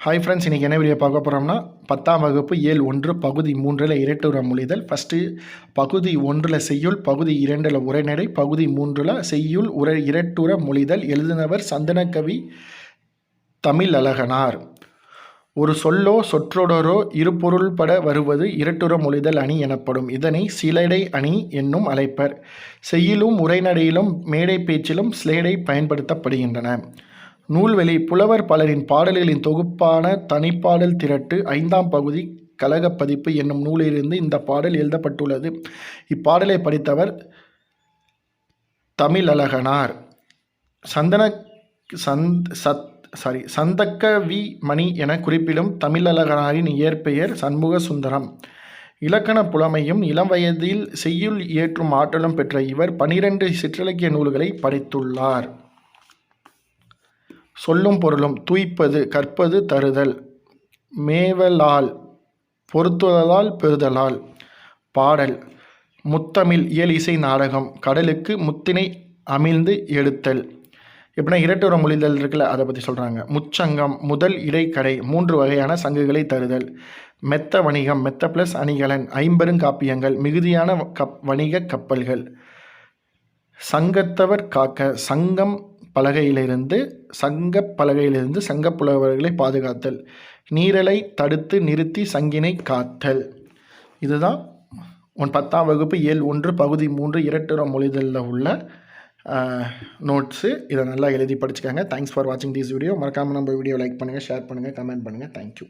Hi friends இன்றைக்கி என்ன video பார்க்க போகிறோம்னா பத்தாம் வகுப்பு ஏழு ஒன்று பகுதி மூன்றில் இரட்டுற மொழிதல் ஃபஸ்ட்டு பகுதி ஒன்றில் செய்யுள் பகுதி இரண்டில் உரைநடை பகுதி மூன்றில் செய்யுள் உரை இரட்டுற மொழிதல் எழுதினவர் சந்தனக்கவி தமிழ் அழகனார் ஒரு சொல்லோ சொற்றொடரோ இருபொருள்பட வருவது இரட்டுற மொழிதல் அணி எனப்படும். இதனை சிலடை அணி என்னும் அழைப்பர். செய்யிலும் உரைநடையிலும் மேடை பேச்சிலும் ஸ்லேடை பயன்படுத்தப்படுகின்றன. நூல்வெளி புலவர் பலரின் பாடல்களின் தொகுப்பான தனிப்பாடல் திரட்டு ஐந்தாம் பகுதி கலகப் பதிப்பு என்னும் நூலிலிருந்து இந்த பாடல் எழுதப்பட்டுள்ளது. இப்பாடலை படித்தவர் தமிழழகனார். சந்தன சந்த் சத் சாரி சந்தக்கவி மணி என குறிப்பிடும் தமிழழகனாரின் இயற்பெயர் சண்முக சுந்தரம் இலக்கண புலமையும் இளம் வயதில் செய்யுள் இயற்றும் ஆற்றலும் பெற்ற இவர் பனிரெண்டு சிற்றிலக்கிய நூல்களை படித்துள்ளார். சொல்லும் பொருளும் தூய்ப்பது கற்பது தருதல். மேவலால் பொருத்துதலால் பெறுதலால். பாடல் முத்தமிழ் இயல் இசை நாடகம் கடலுக்கு முத்தினை அமிழ்ந்து எடுத்தல். எப்படின்னா இரட்டுற மொழிதல் இருக்குல்ல அதை பற்றி சொல்கிறாங்க முச்சங்கம் முதல் இடைக்கடை மூன்று வகையான சங்குகளை தருதல். மெத்த வணிகம் மெத்த ப்ளஸ் அணிகலன் ஐம்பெருங்காப்பியங்கள் மிகுதியான கப் வணிக கப்பல்கள். சங்கத்தவர் காக்க சங்கம் பலகையிலிருந்து சங்க பலகையிலிருந்து சங்கப் புலவர்களை பாதுகாத்தல். நீரலை தடுத்து நிறுத்தி சங்கினை காத்தல். இதுதான் உன் பத்தாம் வகுப்பு ஏழு ஒன்று பகுதி மூன்று இரட்டுற மொழிதலில் உள்ள நோட்ஸு இதை நல்லா எழுதி படிச்சுக்காங்க. தேங்க்ஸ் ஃபார் வாட்சிங் திஸ் வீடியோ மறக்காமல் நம்ம வீடியோ லைக் பண்ணுங்கள் ஷேர் பண்ணுங்கள் கமெண்ட் பண்ணுங்கள் தேங்க்யூ